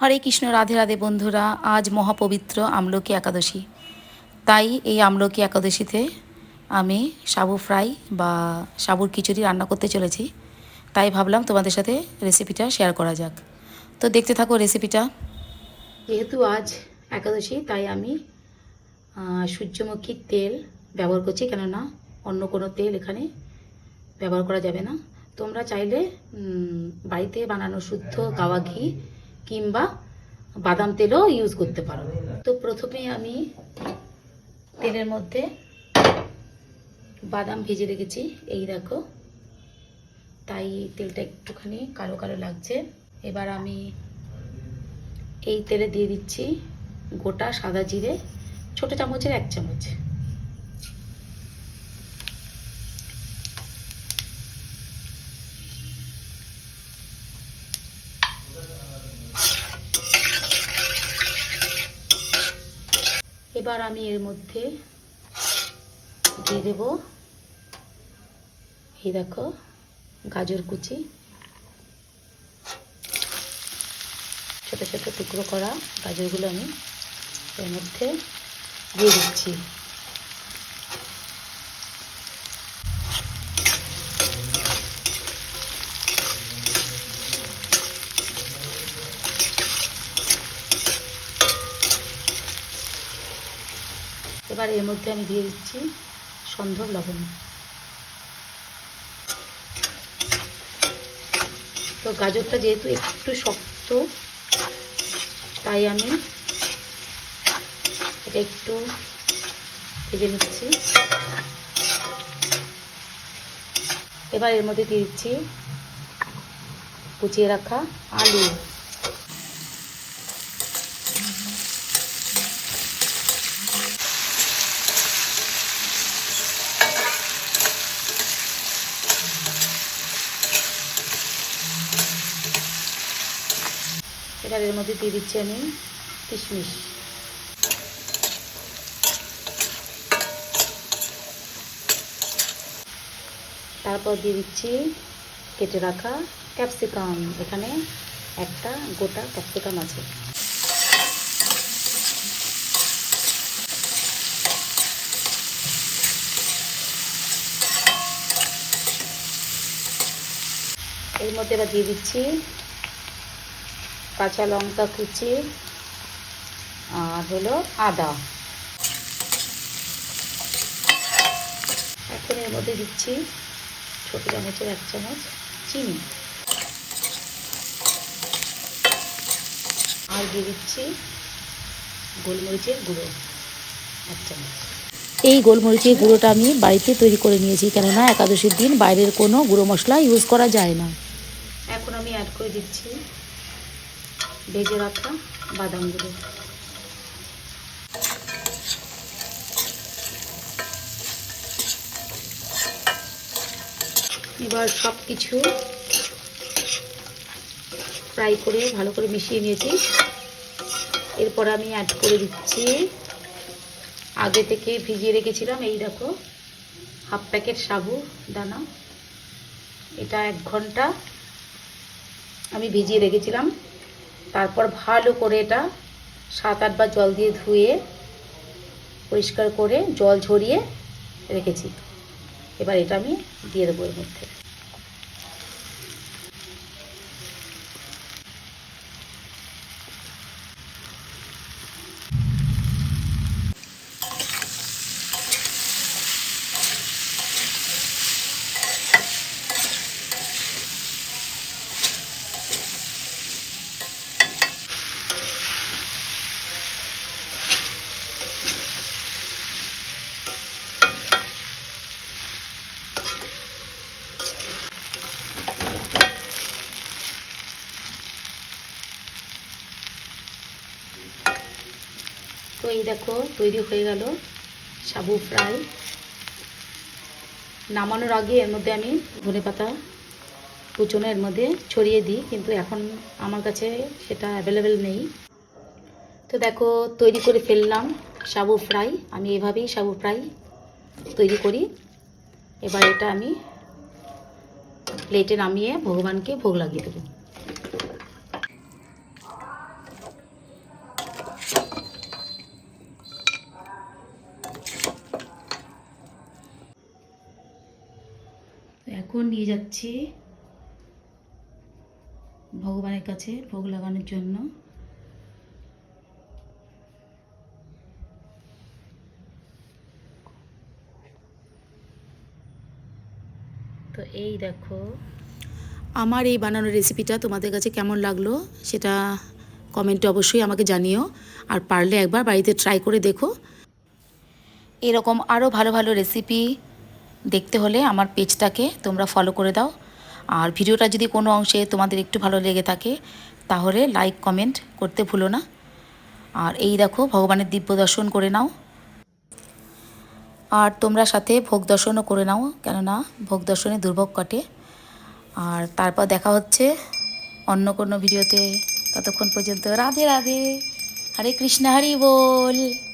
হরে কৃষ্ণ, রাধে রাধে বন্ধুরা, আজ মহাপবিত্র আমলকি একাদশী। তাই এই আমলকি একাদশীতে আমি সাবু ফ্রাই বা সাবুর খিচুড়ি রান্না করতে চলেছি। তাই ভাবলাম তোমাদের সাথে রেসিপিটা শেয়ার করা যাক। তো দেখতে থাকো রেসিপিটা। যেহেতু আজ একাদশী, তাই আমি সূর্যমুখীর তেল ব্যবহার করছি, কেননা অন্য কোনো তেল এখানে ব্যবহার করা যাবে না। তোমরা চাইলে বাড়িতে বানানো শুদ্ধ গাওয়া ঘি কিংবা বাদাম তেলও ইউজ করতে পারো। তো প্রথমে আমি তেলের মধ্যে বাদাম ভেজে রেখেছি। এই দেখো, তাই তেলটা একটুখানি কালো কালো লাগছে। এবার আমি এই তেলে দিয়ে দিচ্ছি গোটা সাদা জিরে, ছোট চামচের এক চামচ। এবার আমি এর মধ্যে দিয়ে দেব। এই দেখো, গাজর কুচি। ছোট ছোট টুকরো করা গাজরগুলো আমি এর মধ্যে দিয়ে দিচ্ছি। এবার এর মধ্যে আমি দিয়ে দিচ্ছি সন্ধব লবণ। তো গাজরটা যেহেতু একটু শক্ত, তাই আমি এটা একটু ভেজে নিচ্ছি। এবার এর মধ্যে দিয়ে দিচ্ছি কুচিয়ে রাখা আলু। এবার এর মধ্যে দিয়ে দিচ্ছি আমি কিশমিশ। তারপর দিয়ে দিচ্ছি কেটে রাখা ক্যাপসিকাম। এখানে একটা গোটা ক্যাপসিকাম আছে। এর মধ্যে এবার দিয়ে দিচ্ছি কাঁচা লঙ্কা কুচি আর হলো আদা। এখন এর মধ্যে দিচ্ছি ছোট চামচের এক চামচ চিনি। আর দিয়ে দিচ্ছি গোলমরিচের গুঁড়ো, এক চামচ। এই গোলমরিচের গুঁড়োটা আমি বাড়িতে তৈরি করে নিয়েছি, কেননা একাদশীর দিন বাইরের কোনো গুঁড়ো মশলা ইউজ করা যায় না। এখন আমি অ্যাড করে দিচ্ছি ভেজে রাখা বাদামগুলো। এবার সব কিছু ফ্রাই করে ভালো করে মিশিয়ে নিয়েছি। এরপর আমি অ্যাড করে দিচ্ছি। আগে থেকে ভিজিয়ে রেখেছিলাম, এই দেখো হাফ প্যাকেট সাবু দানা। এটা এক ঘণ্টা আমি ভিজিয়ে রেখেছিলাম। তারপর ভালো করে এটা সাত আটবার জল দিয়ে ধুয়ে পরিষ্কার করে জল ঝরিয়ে রেখেছি। এবার এটা আমি দিয়ে দেবো এর মধ্যে। এই দেখো, তৈরি হয়ে গেল সাবু ফ্রাই। নামানোর আগে এর মধ্যে আমি ধনে পাতা কুচনো এর মধ্যে ছড়িয়ে দিই, কিন্তু এখন আমার কাছে সেটা অ্যাভেলেবেল নেই। তো দেখো, তৈরি করে ফেললাম সাবু ফ্রাই। আমি এভাবেই সাবু ফ্রাই তৈরি করি। এবার এটা আমি প্লেটে নামিয়ে ভগবানকে ভোগ লাগিয়ে দেবো। এখন নিয়ে যাচ্ছি ভগবানের কাছে ভোগ লাগানোর জন্য। তো এই দেখো। আমার এই বানানোর রেসিপিটা তোমাদের কাছে কেমন লাগল সেটা কমেন্টে অবশ্যই আমাকে জানিও। আর পারলে একবার বাড়িতে ট্রাই করে দেখো। এরকম আরও ভালো ভালো রেসিপি দেখতে হলে আমার পেজটাকে তোমরা ফলো করে দাও। আর ভিডিওটা যদি কোনো অংশে তোমাদের একটু ভালো লেগে থাকে, তাহলে লাইক কমেন্ট করতে ভুলো না। আর এই দেখো, ভগবানের দিব্য দর্শন করে নাও। আর তোমরা সাথে ভোগ দর্শনও করে নাও, কেননা ভোগ দর্শনে দুর্ভোগ কাটে। আর তারপর দেখা হচ্ছে অন্য কোনো ভিডিওতে। ততক্ষণ পর্যন্ত রাধে রাধে। হরে কৃষ্ণ, হরি বল।